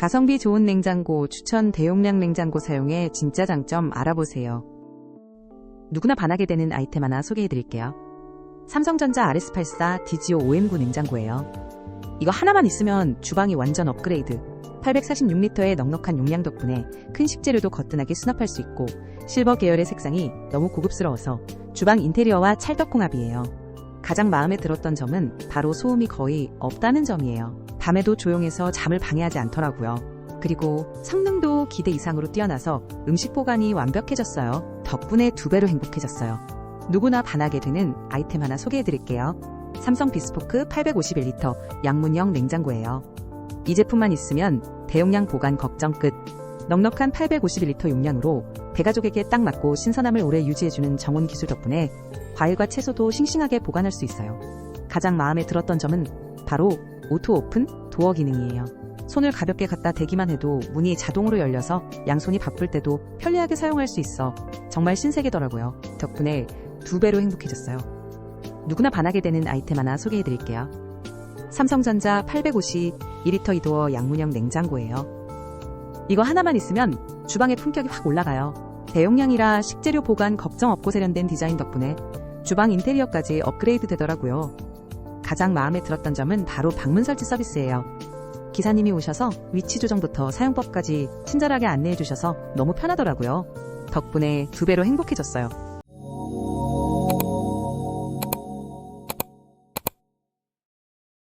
가성비 좋은 냉장고 추천 대용량 냉장고 사용의 진짜 장점 알아보세요. 누구나 반하게 되는 아이템 하나 소개해드릴게요. 삼성전자 RS84 디지오 5M9 냉장고예요. 이거 하나만 있으면 주방이 완전 업그레이드. 846리터의 넉넉한 용량 덕분에 큰 식재료도 거뜬하게 수납할 수 있고 실버 계열의 색상이 너무 고급스러워서 주방 인테리어와 찰떡궁합이에요. 가장 마음에 들었던 점은 바로 소음이 거의 없다는 점이에요. 밤에도 조용해서 잠을 방해하지 않더라고요. 그리고 성능도 기대 이상으로 뛰어나서 음식 보관이 완벽해졌어요. 덕분에 두 배로 행복해졌어요. 누구나 반하게 되는 아이템 하나 소개해드릴게요. 삼성 비스포크 851리터 양문형 냉장고예요. 이 제품만 있으면 대용량 보관 걱정 끝. 넉넉한 851리터 용량으로 대가족에게 딱 맞고 신선함을 오래 유지해주는 정원 기술 덕분에 과일과 채소도 싱싱하게 보관할 수 있어요. 가장 마음에 들었던 점은 바로 오토 오픈 도어 기능이에요. 손을 가볍게 갖다 대기만 해도 문이 자동으로 열려서 양손이 바쁠 때도 편리하게 사용할 수 있어 정말 신세계더라고요. 덕분에 두 배로 행복해졌어요. 누구나 반하게 되는 아이템 하나 소개해드릴게요. 삼성전자 850 2리터 이도어 양문형 냉장고예요. 이거 하나만 있으면 주방의 품격이 확 올라가요. 대용량이라 식재료 보관 걱정 없고 세련된 디자인 덕분에 주방 인테리어까지 업그레이드 되더라고요. 가장 마음에 들었던 점은 바로 방문 설치 서비스예요. 기사님이 오셔서 위치 조정부터 사용법까지 친절하게 안내해 주셔서 너무 편하더라고요. 덕분에 두 배로 행복해졌어요.